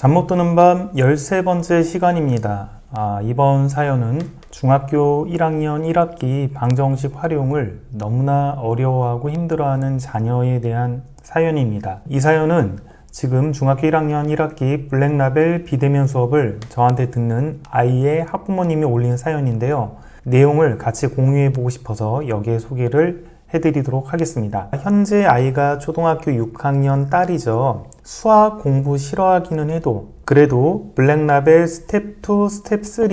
잠 못 드는 밤 13번째 시간입니다. 아, 이번 사연은 중학교 1학년 1학기 방정식 활용을 너무나 어려워하고 힘들어하는 자녀에 대한 사연입니다. 이 사연은 지금 중학교 1학년 1학기 블랙라벨 비대면 수업을 저한테 듣는 아이의 학부모님이 올린 사연인데요. 내용을 같이 공유해 보고 싶어서 여기에 소개를 해드리도록 하겠습니다. 현재 아이가 초등학교 6학년 딸이죠. 수학 공부 싫어하기는 해도 그래도 블랙라벨 스텝 2, 스텝 3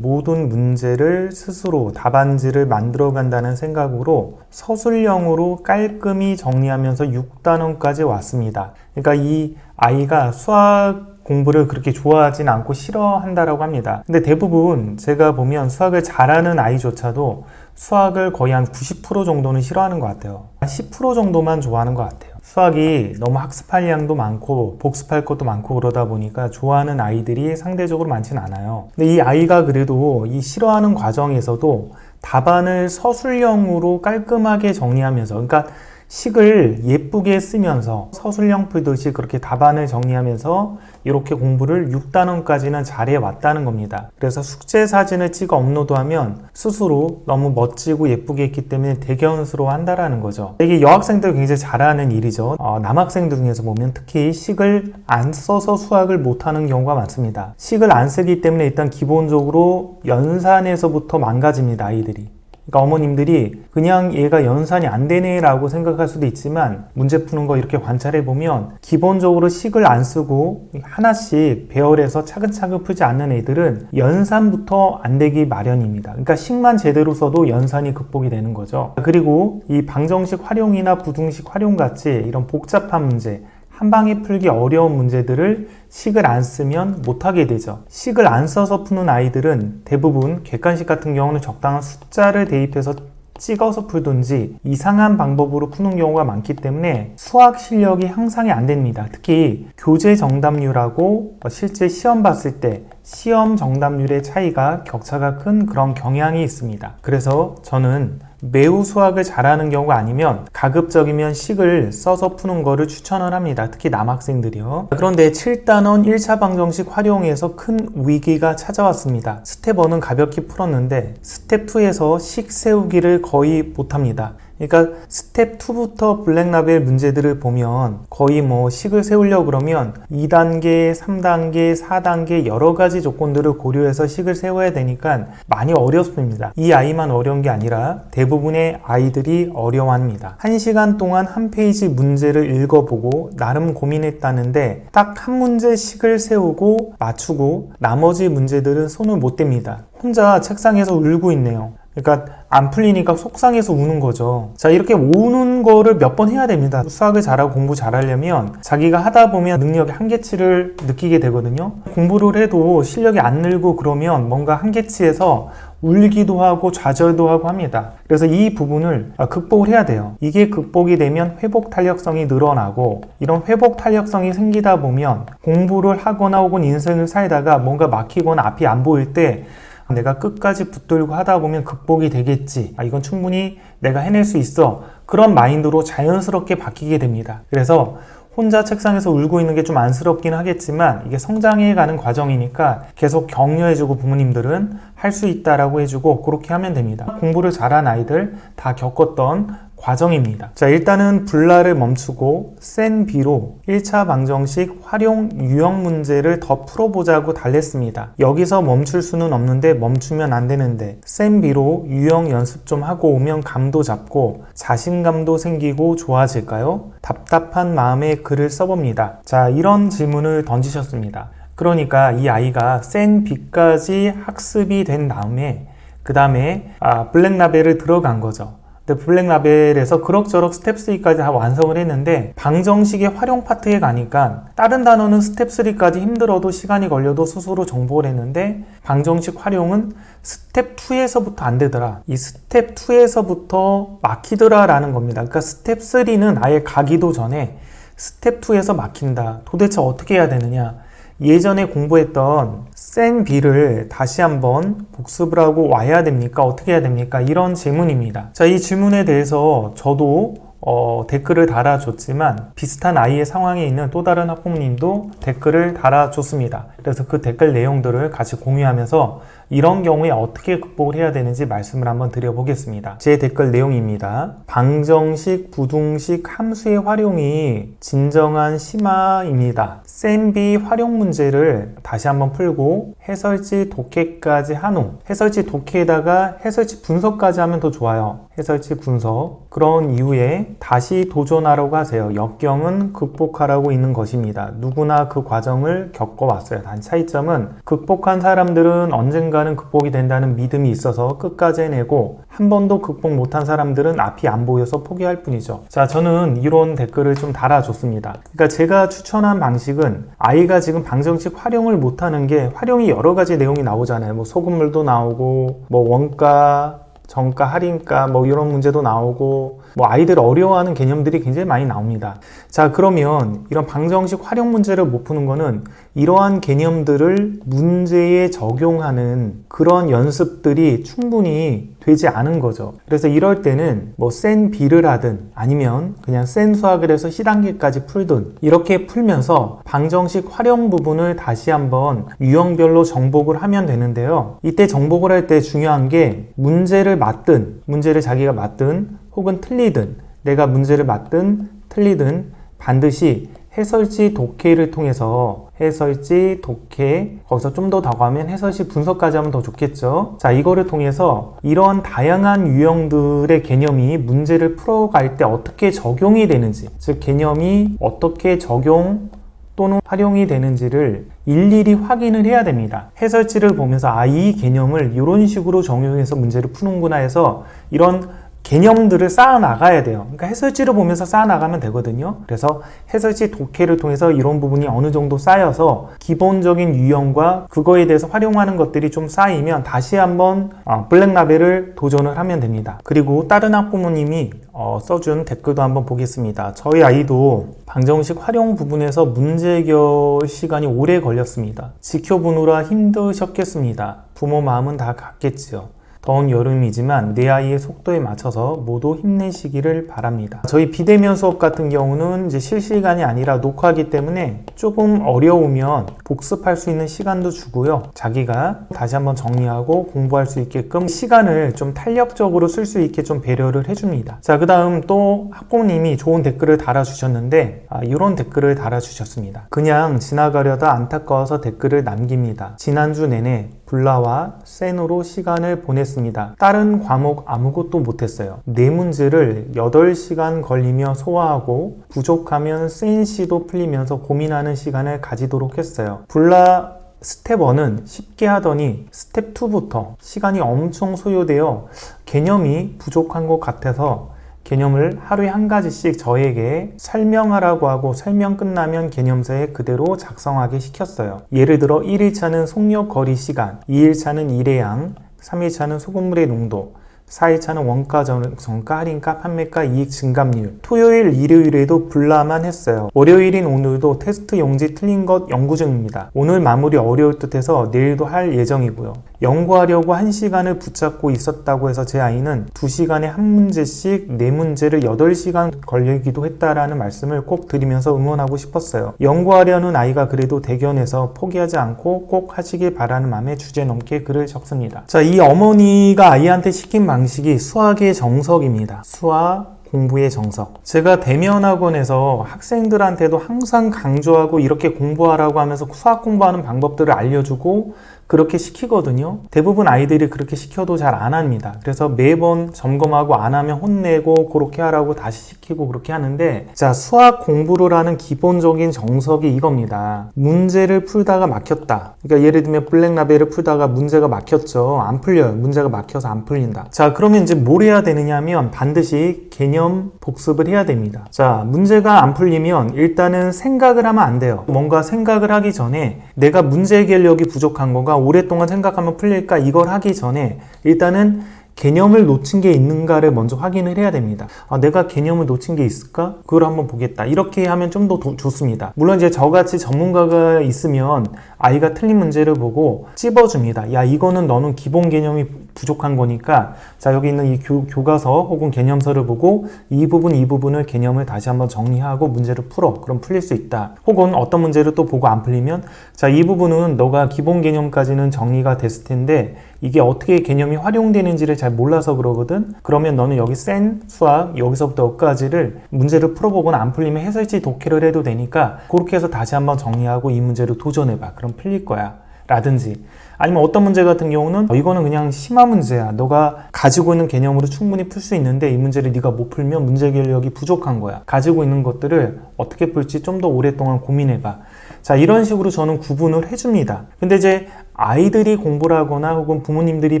모든 문제를 스스로 답안지를 만들어 간다는 생각으로 서술형으로 깔끔히 정리하면서 6단원까지 왔습니다. 그러니까 이 아이가 수학 공부를 그렇게 좋아하진 않고 싫어한다라고 합니다. 근데 대부분 제가 보면 수학을 잘하는 아이조차도 수학을 거의 한 90% 정도는 싫어하는 것 같아요. 한 10% 정도만 좋아하는 것 같아요. 수학이 너무 학습할 양도 많고 복습할 것도 많고 그러다 보니까 좋아하는 아이들이 상대적으로 많지는 않아요. 근데 이 아이가 그래도 이 싫어하는 과정에서도 답안을 서술형으로 깔끔하게 정리하면서 그러니까 식을 예쁘게 쓰면서 서술형 풀듯이 그렇게 답안을 정리하면서 이렇게 공부를 6단원까지는 잘해 왔다는 겁니다. 그래서 숙제 사진을 찍어 업로드하면 스스로 너무 멋지고 예쁘게 했기 때문에 대견스러워 한다라는 거죠. 이게 여학생들 굉장히 잘하는 일이죠. 어, 남학생들 중에서 보면 특히 식을 안 써서 수학을 못하는 경우가 많습니다. 식을 안 쓰기 때문에 일단 기본적으로 연산에서부터 망가집니다, 아이들이. 그러니까 어머님들이 그냥 얘가 연산이 안 되네라고 생각할 수도 있지만 문제 푸는 거 이렇게 관찰해 보면 기본적으로 식을 안 쓰고 하나씩 배열해서 차근차근 풀지 않는 애들은 연산부터 안 되기 마련입니다. 그러니까 식만 제대로 써도 연산이 극복이 되는 거죠. 그리고 이 방정식 활용이나 부등식 활용 같이 이런 복잡한 문제 한 방에 풀기 어려운 문제들을 식을 안 쓰면 못하게 되죠. 식을 안 써서 푸는 아이들은 대부분 객관식 같은 경우는 적당한 숫자를 대입해서 찍어서 풀든지 이상한 방법으로 푸는 경우가 많기 때문에 수학 실력이 향상이 안 됩니다. 특히 교재 정답률하고 실제 시험 봤을 때 시험 정답률의 차이가 격차가 큰 그런 경향이 있습니다. 그래서 저는 매우 수학을 잘하는 경우가 아니면 가급적이면 식을 써서 푸는 거를 추천을 합니다. 특히 남학생들이요. 그런데 7단원 1차 방정식 활용해서 큰 위기가 찾아왔습니다. 스텝 1은 가볍게 풀었는데 스텝 2에서 식 세우기를 거의 못합니다. 그러니까 스텝 2부터 블랙라벨 문제들을 보면 거의 뭐 식을 세우려고 그러면 2단계, 3단계, 4단계 여러 가지 조건들을 고려해서 식을 세워야 되니까 많이 어렵습니다. 이 아이만 어려운 게 아니라 대부분의 아이들이 어려워합니다. 1시간 동안 한 페이지 문제를 읽어보고 나름 고민했다는데 딱 한 문제 식을 세우고 맞추고 나머지 문제들은 손을 못 댑니다. 혼자 책상에서 울고 있네요. 그러니까 안 풀리니까 속상해서 우는 거죠. 자, 이렇게 우는 거를 몇 번 해야 됩니다. 수학을 잘하고 공부 잘하려면 자기가 하다 보면 능력의 한계치를 느끼게 되거든요. 공부를 해도 실력이 안 늘고 그러면 뭔가 한계치에서 울기도 하고 좌절도 하고 합니다. 그래서 이 부분을 극복을 해야 돼요. 이게 극복이 되면 회복 탄력성이 늘어나고 이런 회복 탄력성이 생기다 보면 공부를 하거나 혹은 인생을 살다가 뭔가 막히거나 앞이 안 보일 때 내가 끝까지 붙들고 하다 보면 극복이 되겠지. 아, 이건 충분히 내가 해낼 수 있어. 그런 마인드로 자연스럽게 바뀌게 됩니다. 그래서 혼자 책상에서 울고 있는 게 좀 안쓰럽긴 하겠지만 이게 성장해 가는 과정이니까 계속 격려해주고 부모님들은 할 수 있다라고 해주고 그렇게 하면 됩니다. 공부를 잘한 아이들 다 겪었던 과정입니다. 자, 일단은 불나를 멈추고 센 비로 1차 방정식 활용 유형 문제를 더 풀어보자고 달랬습니다. 여기서 멈출 수는 없는데 멈추면 안 되는데 센 비로 유형 연습 좀 하고 오면 감도 잡고 자신감도 생기고 좋아질까요? 답답한 마음에 글을 써봅니다. 자, 이런 질문을 던지셨습니다. 그러니까 이 아이가 센 비까지 학습이 된 다음에 그 다음에 아, 블랙라벨을 들어간 거죠. 근데 블랙라벨에서 그럭저럭 스텝 3까지 다 완성을 했는데 방정식의 활용 파트에 가니까 다른 단어는 스텝 3까지 힘들어도 시간이 걸려도 스스로 정복을 했는데 방정식 활용은 스텝 2에서부터 안 되더라. 이 스텝 2에서부터 막히더라 라는 겁니다. 그러니까 스텝 3는 아예 가기도 전에 스텝 2에서 막힌다. 도대체 어떻게 해야 되느냐? 예전에 공부했던 센 B를 다시 한번 복습을 하고 와야 됩니까? 어떻게 해야 됩니까? 이런 질문입니다. 자, 이 질문에 대해서 저도 어, 댓글을 달아줬지만 비슷한 아이의 상황에 있는 또 다른 학부모님도 댓글을 달아줬습니다. 그래서 그 댓글 내용들을 같이 공유하면서 이런 경우에 어떻게 극복을 해야 되는지 말씀을 한번 드려보겠습니다. 제 댓글 내용입니다. 방정식, 부등식 함수의 활용이 진정한 심화입니다. 쌤비 활용 문제를 다시 한번 풀고 해설지 독해까지 한 후 해설지 독해에다가 해설지 분석까지 하면 더 좋아요. 해설지 분석. 그런 이후에 다시 도전하라고 하세요. 역경은 극복하라고 있는 것입니다. 누구나 그 과정을 겪어왔어요. 단 차이점은 극복한 사람들은 언젠가는 극복이 된다는 믿음이 있어서 끝까지 해내고 한 번도 극복 못한 사람들은 앞이 안 보여서 포기할 뿐이죠. 자, 저는 이런 댓글을 좀 달아줬습니다. 그러니까 제가 추천한 방식은 아이가 지금 방정식 활용을 못하는 게 활용이 여러 가지 내용이 나오잖아요. 뭐 소금물도 나오고 뭐 원가 정가, 할인가 뭐 이런 문제도 나오고 뭐 아이들 어려워하는 개념들이 굉장히 많이 나옵니다. 자 그러면 이런 방정식 활용 문제를 못 푸는 거는 이러한 개념들을 문제에 적용하는 그런 연습들이 충분히 되지 않은 거죠. 그래서 이럴 때는 뭐센 비를 하든 아니면 그냥 센 수학을 해서 C단계까지 풀든 이렇게 풀면서 방정식 활용 부분을 다시 한번 유형별로 정복을 하면 되는데요. 이때 정복을 할 때 중요한 게 문제를 맞든 문제를 자기가 맞든 혹은 틀리든 내가 문제를 맞든 틀리든 반드시 해설지 독해를 통해서 해설지 독해 거기서 좀 더 더 가면 해설지 분석까지 하면 더 좋겠죠 자 이거를 통해서 이런 다양한 유형들의 개념이 문제를 풀어갈 때 어떻게 적용이 되는지 즉 개념이 어떻게 적용 또는 활용이 되는지를 일일이 확인을 해야 됩니다. 해설지를 보면서 아, 이 개념을 이런 식으로 적용해서 문제를 푸는구나 해서 이런 개념들을 쌓아 나가야 돼요. 그러니까 해설지를 보면서 쌓아 나가면 되거든요. 그래서 해설지 독해를 통해서 이런 부분이 어느 정도 쌓여서 기본적인 유형과 그거에 대해서 활용하는 것들이 좀 쌓이면 다시 한번 어, 블랙라벨을 도전을 하면 됩니다. 그리고 다른 학부모님이 어, 써준 댓글도 한번 보겠습니다. 저희 아이도 방정식 활용 부분에서 문제 해결 시간이 오래 걸렸습니다. 지켜보느라 힘드셨겠습니다. 부모 마음은 다 같겠지요. 더운 여름이지만 내 아이의 속도에 맞춰서 모두 힘내시기를 바랍니다. 저희 비대면 수업 같은 경우는 이제 실시간이 아니라 녹화하기 때문에 조금 어려우면 복습할 수 있는 시간도 주고요. 자기가 다시 한번 정리하고 공부할 수 있게끔 시간을 좀 탄력적으로 쓸 수 있게 좀 배려를 해줍니다. 자, 그 다음 또 학부모님이 좋은 댓글을 달아주셨는데 아, 이런 댓글을 달아주셨습니다. 그냥 지나가려다 안타까워서 댓글을 남깁니다. 지난주 내내 불나와 센으로 시간을 보냈습니다. 다른 과목 아무것도 못했어요. 네 문제를 8시간 걸리며 소화하고 부족하면 센 시도 풀리면서 고민하는 시간을 가지도록 했어요. 불나 스텝 1은 쉽게 하더니 스텝 2부터 시간이 엄청 소요되어 개념이 부족한 것 같아서 개념을 하루에 한 가지씩 저에게 설명하라고 하고 설명 끝나면 개념서에 그대로 작성하게 시켰어요. 예를 들어 1일차는 속력 거리 시간, 2일차는 일의 양, 3일차는 소금물의 농도, 4일차는 원가, 정가, 할인가, 판매가, 이익 증감률. 토요일, 일요일에도 불나만 했어요. 월요일인 오늘도 테스트 용지 틀린 것 연구 중입니다. 오늘 마무리 어려울 듯 해서 내일도 할 예정이고요. 연구하려고 1시간을 붙잡고 있었다고 해서 제 아이는 2시간에 한 문제씩 4문제를 8시간 걸리기도 했다라는 말씀을 꼭 드리면서 응원하고 싶었어요. 연구하려는 아이가 그래도 대견해서 포기하지 않고 꼭 하시길 바라는 마음에 주제 넘게 글을 적습니다. 자, 이 어머니가 아이한테 시킨 방식이 수학의 정석입니다. 수학, 공부의 정석. 제가 대면 학원에서 학생들한테도 항상 강조하고 이렇게 공부하라고 하면서 수학 공부하는 방법들을 알려주고 그렇게 시키거든요. 대부분 아이들이 그렇게 시켜도 잘 안 합니다. 그래서 매번 점검하고 안 하면 혼내고 그렇게 하라고 다시 시키고 그렇게 하는데 자, 수학 공부를 하는 기본적인 정석이 이겁니다. 문제를 풀다가 막혔다. 그러니까 예를 들면 블랙라벨을 풀다가 문제가 막혔죠. 안 풀려요. 문제가 막혀서 안 풀린다. 자, 그러면 이제 뭘 해야 되느냐 하면 반드시 개념 복습을 해야 됩니다. 자, 문제가 안 풀리면 일단은 생각을 하면 안 돼요. 뭔가 생각을 하기 전에 내가 문제 해결력이 부족한 거가 오랫동안 생각하면 풀릴까? 이걸 하기 전에 일단은 개념을 놓친 게 있는가를 먼저 확인을 해야 됩니다. 아, 내가 개념을 놓친 게 있을까? 그걸 한번 보겠다. 이렇게 하면 좀 더 좋습니다. 물론 이제 저같이 전문가가 있으면 아이가 틀린 문제를 보고 찝어줍니다. 야, 이거는 너는 기본 개념이 부족한 거니까 자, 여기 있는 이 교, 교과서 혹은 개념서를 보고 이 부분, 이 부분을 개념을 다시 한번 정리하고 문제를 풀어. 그럼 풀릴 수 있다. 혹은 어떤 문제를 또 보고 안 풀리면 자, 이 부분은 너가 기본 개념까지는 정리가 됐을 텐데 이게 어떻게 개념이 활용되는지를 잘 몰라서 그러거든. 그러면 너는 여기 센 수학 여기서부터 여기까지를 문제를 풀어보거나 안 풀리면 해설지 독해를 해도 되니까 그렇게 해서 다시 한번 정리하고 이 문제를 도전해봐. 그럼 풀릴 거야. 라든지 아니면 어떤 문제 같은 경우는 어, 이거는 그냥 심화 문제야. 너가 가지고 있는 개념으로 충분히 풀 수 있는데 이 문제를 네가 못 풀면 문제 해결력이 부족한 거야. 가지고 있는 것들을 어떻게 풀지 좀 더 오랫동안 고민해봐. 자, 이런 식으로 저는 구분을 해줍니다. 근데 이제 아이들이 공부를 하거나 혹은 부모님들이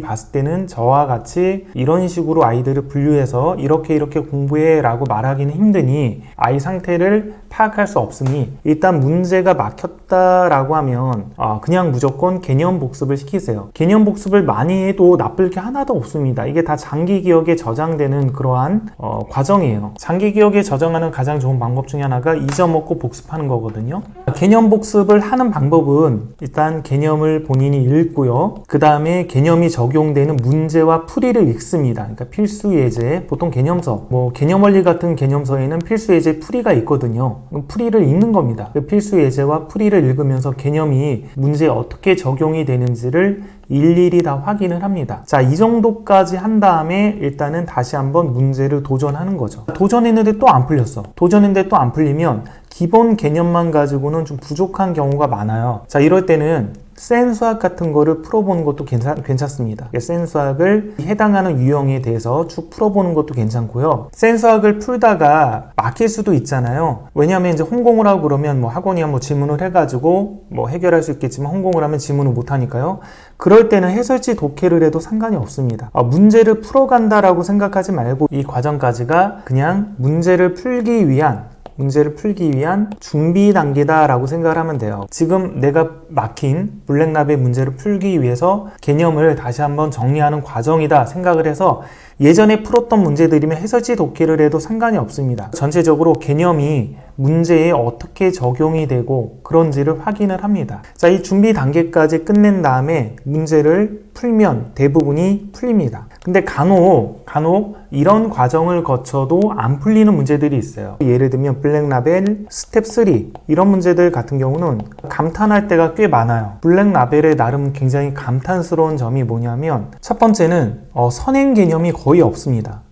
봤을 때는 저와 같이 이런 식으로 아이들을 분류해서 이렇게 이렇게 공부해 라고 말하기는 힘드니 아이 상태를 파악할 수 없으니 일단 문제가 막혔다라고 하면 어, 그냥 무조건 개념 복습을 시키세요. 개념 복습을 많이 해도 나쁠 게 하나도 없습니다. 이게 다 장기 기억에 저장되는 그러한 어, 과정이에요. 장기 기억에 저장하는 가장 좋은 방법 중에 하나가 잊어먹고 복습하는 거거든요. 개념 복습을 하는 방법은 일단 개념을 본인 이 읽고요. 그 다음에 개념이 적용되는 문제와 풀이를 읽습니다. 그러니까 필수 예제, 보통 개념서, 뭐 개념 원리 같은 개념서에는 필수 예제 풀이가 있거든요. 풀이를 읽는 겁니다. 그 필수 예제와 풀이를 읽으면서 개념이 문제에 어떻게 적용이 되는지를 일일이 다 확인을 합니다. 자, 이 정도까지 한 다음에 일단은 다시 한번 문제를 도전하는 거죠. 도전했는데 또 안 풀렸어. 도전했는데 또 안 풀리면 기본 개념만 가지고는 좀 부족한 경우가 많아요. 자, 이럴 때는 센 수학 같은 거를 풀어보는 것도 괜찮, 괜찮습니다. 센 수학을 해당하는 유형에 대해서 쭉 풀어보는 것도 괜찮고요. 센 수학을 풀다가 막힐 수도 있잖아요. 왜냐하면 이제 홍공을 하고 그러면 뭐 학원이 한번 질문을 해가지고 뭐 해결할 수 있겠지만 홍공을 하면 질문을 못 하니까요. 그럴 때는 해설지 독해를 해도 상관이 없습니다. 아, 문제를 풀어간다라고 생각하지 말고 이 과정까지가 그냥 문제를 풀기 위한 문제를 풀기 위한 준비 단계다라고 생각을 하면 돼요. 지금 내가 막힌 블랙랍의 문제를 풀기 위해서 개념을 다시 한번 정리하는 과정이다 생각을 해서 예전에 풀었던 문제들이면 해설지 독해를 해도 상관이 없습니다. 전체적으로 개념이 문제에 어떻게 적용이 되고 그런지를 확인을 합니다. 자, 이 준비 단계까지 끝낸 다음에 문제를 풀면 대부분이 풀립니다. 근데 간혹, 간혹 이런 과정을 거쳐도 안 풀리는 문제들이 있어요. 예를 들면 블랙라벨 스텝 3 이런 문제들 같은 경우는 감탄할 때가 꽤 많아요. 블랙라벨의 나름 굉장히 감탄스러운 점이 뭐냐면 첫 번째는 어, 선행 개념이 거의 없습니다.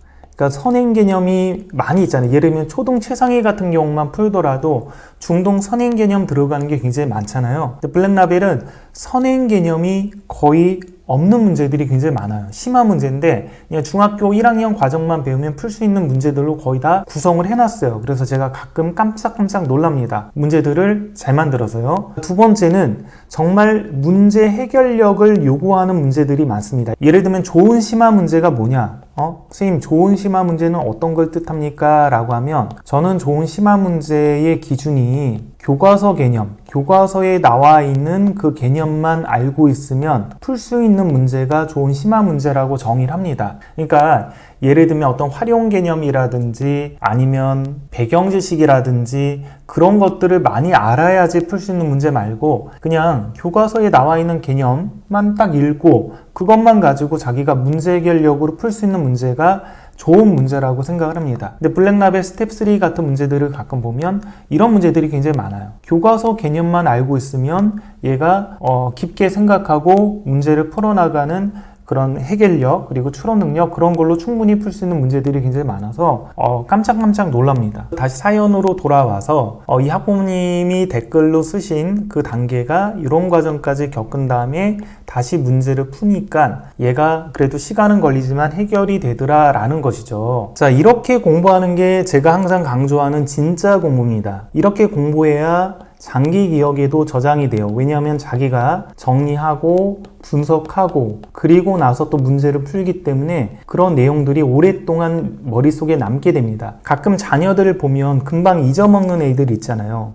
그러니까 선행 개념이 많이 있잖아요. 예를 들면 초동 최상위 같은 경우만 풀더라도 중동 선행 개념 들어가는 게 굉장히 많잖아요. 블랙라벨은 선행 개념이 거의 없는 문제들이 굉장히 많아요. 심한 문제인데 그냥 중학교 1학년 과정만 배우면 풀 수 있는 문제들로 거의 다 구성을 해놨어요. 그래서 제가 가끔 깜짝깜짝 놀랍니다. 문제들을 잘 만들어서요. 두 번째는 정말 문제 해결력을 요구하는 문제들이 많습니다. 예를 들면 좋은 심화 문제가 뭐냐? 어? 선생님, 좋은 심화 문제는 어떤 걸 뜻합니까? 라고 하면 저는 좋은 심화 문제의 기준이 교과서 개념, 교과서에 나와 있는 그 개념만 알고 있으면 풀 수 있는 문제가 좋은 심화 문제라고 정의를 합니다. 그러니까 예를 들면 어떤 활용 개념이라든지 아니면 배경 지식이라든지 그런 것들을 많이 알아야지 풀 수 있는 문제 말고 그냥 교과서에 나와 있는 개념만 딱 읽고 그것만 가지고 자기가 문제 해결력으로 풀 수 있는 문제가 좋은 문제라고 생각을 합니다. 근데 블랙라벨 스텝 3 같은 문제들을 가끔 보면 이런 문제들이 굉장히 많아요. 교과서 개념만 알고 있으면 얘가 어 깊게 생각하고 문제를 풀어나가는 그런 해결력 그리고 추론 능력 그런 걸로 충분히 풀 수 있는 문제들이 굉장히 많아서 어, 깜짝깜짝 놀랍니다. 다시 사연으로 돌아와서 어, 이 학부모님이 댓글로 쓰신 그 단계가 이런 과정까지 겪은 다음에 다시 문제를 푸니까 얘가 그래도 시간은 걸리지만 해결이 되더라라는 것이죠. 자 이렇게 공부하는 게 제가 항상 강조하는 진짜 공부입니다. 이렇게 공부해야 장기 기억에도 저장이 돼요. 왜냐하면 자기가 정리하고 분석하고 그리고 나서 또 문제를 풀기 때문에 그런 내용들이 오랫동안 머릿속에 남게 됩니다. 가끔 자녀들을 보면 금방 잊어먹는 애들 있잖아요.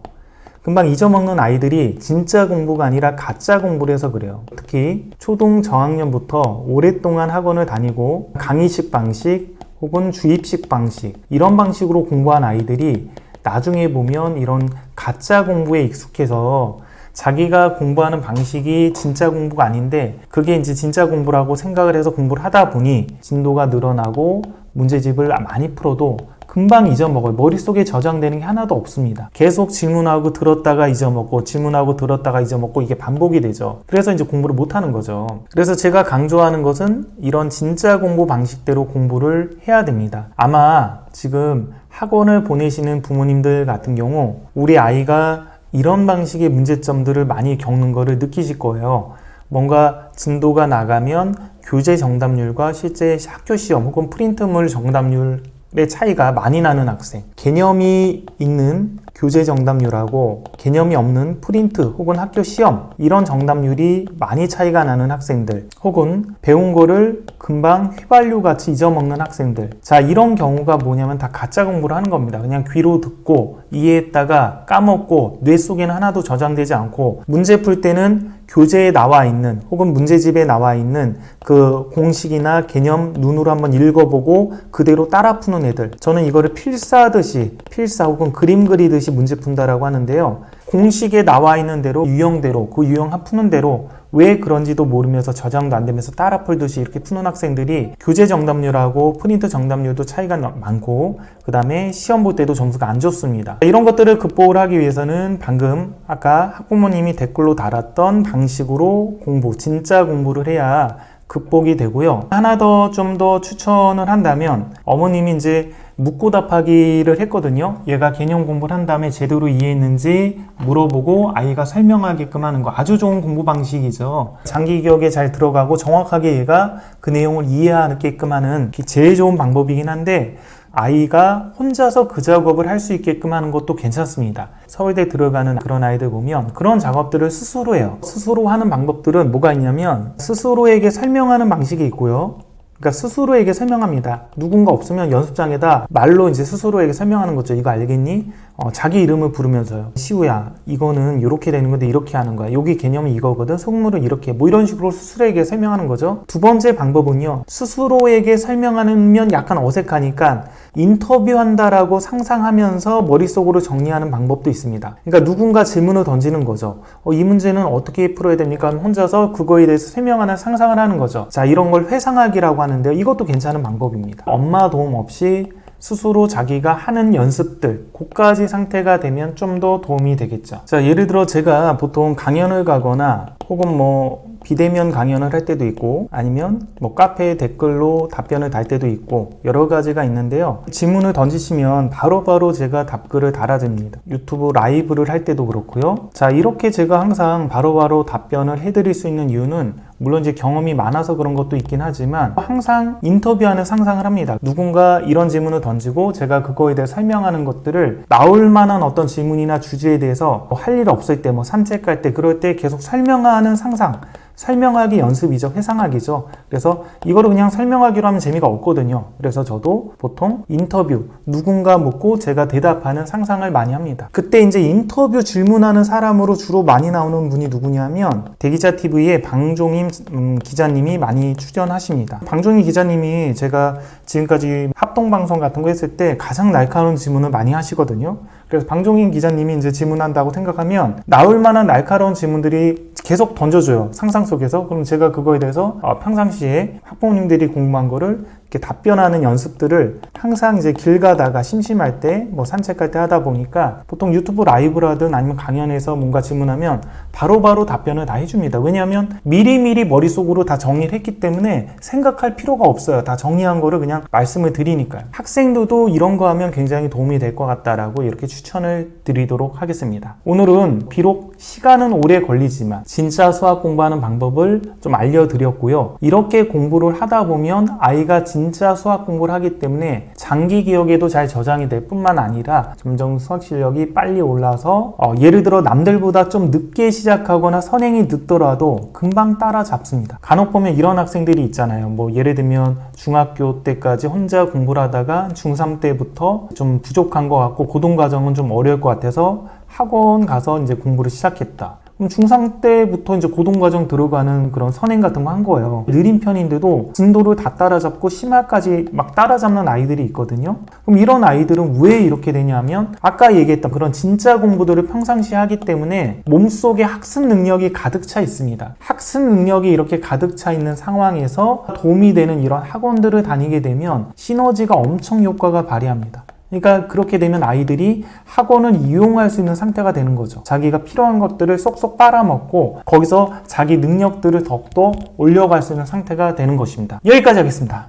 금방 잊어먹는 아이들이 진짜 공부가 아니라 가짜 공부를 해서 그래요. 특히 초등 저학년부터 오랫동안 학원을 다니고 강의식 방식 혹은 주입식 방식 이런 방식으로 공부한 아이들이 나중에 보면 이런 가짜 공부에 익숙해서 자기가 공부하는 방식이 진짜 공부가 아닌데 그게 이제 진짜 공부라고 생각을 해서 공부를 하다 보니 진도가 늘어나고 문제집을 많이 풀어도 금방 잊어먹어요. 머릿속에 저장되는 게 하나도 없습니다. 계속 질문하고 들었다가 잊어먹고 질문하고 들었다가 잊어먹고 이게 반복이 되죠. 그래서 이제 공부를 못하는 거죠. 그래서 제가 강조하는 것은 이런 진짜 공부 방식대로 공부를 해야 됩니다. 아마 지금 학원을 보내시는 부모님들 같은 경우 우리 아이가 이런 방식의 문제점들을 많이 겪는 거를 느끼실 거예요. 뭔가 진도가 나가면 교재 정답률과 실제 학교 시험 혹은 프린트물 정답률의 차이가 많이 나는 학생. 개념이 있는 교재 정답률하고 개념이 없는 프린트 혹은 학교 시험 이런 정답률이 많이 차이가 나는 학생들 혹은 배운 거를 금방 휘발유 같이 잊어먹는 학생들. 자 이런 경우가 뭐냐면 다 가짜 공부를 하는 겁니다. 그냥 귀로 듣고 이해했다가 까먹고 뇌 속에는 하나도 저장되지 않고 문제 풀 때는 교재에 나와 있는 혹은 문제집에 나와 있는 그 공식이나 개념 눈으로 한번 읽어보고 그대로 따라 푸는 애들. 저는 이거를 필사하듯이 필사 혹은 그림 그리듯이 문제 푼다라고 하는데요 공식에 나와 있는 대로 유형대로 그 유형 푸는 대로 왜 그런지도 모르면서 저장도 안 되면서 따라 풀듯이 이렇게 푸는 학생들이 교재 정답률하고 프린트 정답률도 차이가 나- 많고 그 다음에 시험 볼 때도 점수가 안 좋습니다. 이런 것들을 극복을 하기 위해서는 방금 아까 학부모님이 댓글로 달았던 방식으로 공부, 진짜 공부를 해야 극복이 되고요. 하나 더좀더 추천을 한다면 어머님이 이제 묻고 답하기를 했거든요. 얘가 개념 공부를 한 다음에 제대로 이해했는지 물어보고 아이가 설명하게끔 하는 거 아주 좋은 공부 방식이죠. 장기 기억에 잘 들어가고 정확하게 얘가 그 내용을 이해하게끔 하는 게 제일 좋은 방법이긴 한데 아이가 혼자서 그 작업을 할 수 있게끔 하는 것도 괜찮습니다. 서울대 들어가는 그런 아이들 보면 그런 작업들을 스스로 해요. 스스로 하는 방법들은 뭐가 있냐면 스스로에게 설명하는 방식이 있고요. 그러니까 스스로에게 설명합니다. 누군가 없으면 연습장에다 말로 이제 스스로에게 설명하는 거죠. 이거 알겠니? 어, 자기 이름을 부르면서요. 시우야, 이거는 이렇게 되는 건데 이렇게 하는 거야. 여기 개념이 이거거든. 속물은 이렇게. 뭐 이런 식으로 스스로에게 설명하는 거죠. 두 번째 방법은요. 스스로에게 설명하면 약간 어색하니까 인터뷰한다라고 상상하면서 머릿속으로 정리하는 방법도 있습니다. 그러니까 누군가 질문을 던지는 거죠. 어, 이 문제는 어떻게 풀어야 됩니까? 혼자서 그거에 대해서 설명하는 상상을 하는 거죠. 자, 이런 걸 회상하기라고 하는데요. 이것도 괜찮은 방법입니다. 엄마 도움 없이 스스로 자기가 하는 연습들, 그까지 상태가 되면 좀 더 도움이 되겠죠. 자, 예를 들어 제가 보통 강연을 가거나 혹은 뭐 비대면 강연을 할 때도 있고 아니면 뭐 카페에 댓글로 답변을 달 때도 있고 여러 가지가 있는데요. 질문을 던지시면 바로바로 제가 답글을 달아드립니다. 유튜브 라이브를 할 때도 그렇고요. 자, 이렇게 제가 항상 바로 바로 답변을 해드릴 수 있는 이유는 물론 이제 경험이 많아서 그런 것도 있긴 하지만 항상 인터뷰하는 상상을 합니다. 누군가 이런 질문을 던지고 제가 그거에 대해 설명하는 것들을 나올 만한 어떤 질문이나 주제에 대해서 뭐 할일 없을 때 뭐 산책할 때 그럴 때 계속 설명하는 상상 설명하기 연습이죠. 회상하기죠. 그래서 이거를 그냥 설명하기로 하면 재미가 없거든요. 그래서 저도 보통 인터뷰 누군가 묻고 제가 대답하는 상상을 많이 합니다. 그때 이제 인터뷰 질문하는 사람으로 주로 많이 나오는 분이 누구냐면 대기자 TV의 방종임 음, 기자님이 많이 출연하십니다. 방종임 기자님이 제가 지금까지 합동 방송 같은 거 했을 때 가장 날카로운 질문을 많이 하시거든요. 그래서 방종인 기자님이 이제 질문한다고 생각하면 나올 만한 날카로운 질문들이 계속 던져줘요. 상상 속에서. 그럼 제가 그거에 대해서 어, 평상시에 학부모님들이 궁금한 거를 이렇게 답변하는 연습들을 항상 이제 길 가다가 심심할 때 뭐 산책할 때 하다 보니까 보통 유튜브 라이브라든 아니면 강연에서 뭔가 질문하면 바로 바로 답변을 다 해줍니다. 왜냐하면 미리미리 머릿속으로 다 정리를 했기 때문에 생각할 필요가 없어요. 다 정리한 거를 그냥 말씀을 드리니까요. 학생들도 이런 거 하면 굉장히 도움이 될 것 같다라고 이렇게 추천을 드리도록 하겠습니다. 오늘은 비록 시간은 오래 걸리지만 진짜 수학 공부하는 방법을 좀 알려드렸고요. 이렇게 공부를 하다 보면 아이가 진짜 수학 공부를 하기 때문에 장기 기억에도 잘 저장이 될 뿐만 아니라 점점 수학 실력이 빨리 올라서 어, 예를 들어 남들보다 좀 늦게 시작하거나 선행이 늦더라도 금방 따라잡습니다. 간혹 보면 이런 학생들이 있잖아요. 뭐 예를 들면 중학교 때까지 혼자 공부를 하다가 중3 때부터 좀 부족한 것 같고 고등 과정은 좀 어려울 것 같아서 학원 가서 이제 공부를 시작했다. 그럼 중3 때부터 이제 고등과정 들어가는 그런 선행 같은 거 한 거예요. 느린 편인데도 진도를 다 따라잡고 심화까지 막 따라잡는 아이들이 있거든요. 그럼 이런 아이들은 왜 이렇게 되냐면 아까 얘기했던 그런 진짜 공부들을 평상시에 하기 때문에 몸속에 학습 능력이 가득 차 있습니다. 학습 능력이 이렇게 가득 차 있는 상황에서 도움이 되는 이런 학원들을 다니게 되면 시너지가 엄청 효과가 발휘합니다. 그러니까 그렇게 되면 아이들이 학원을 이용할 수 있는 상태가 되는 거죠. 자기가 필요한 것들을 쏙쏙 빨아먹고 거기서 자기 능력들을 더욱더 올려갈 수 있는 상태가 되는 것입니다. 여기까지 하겠습니다.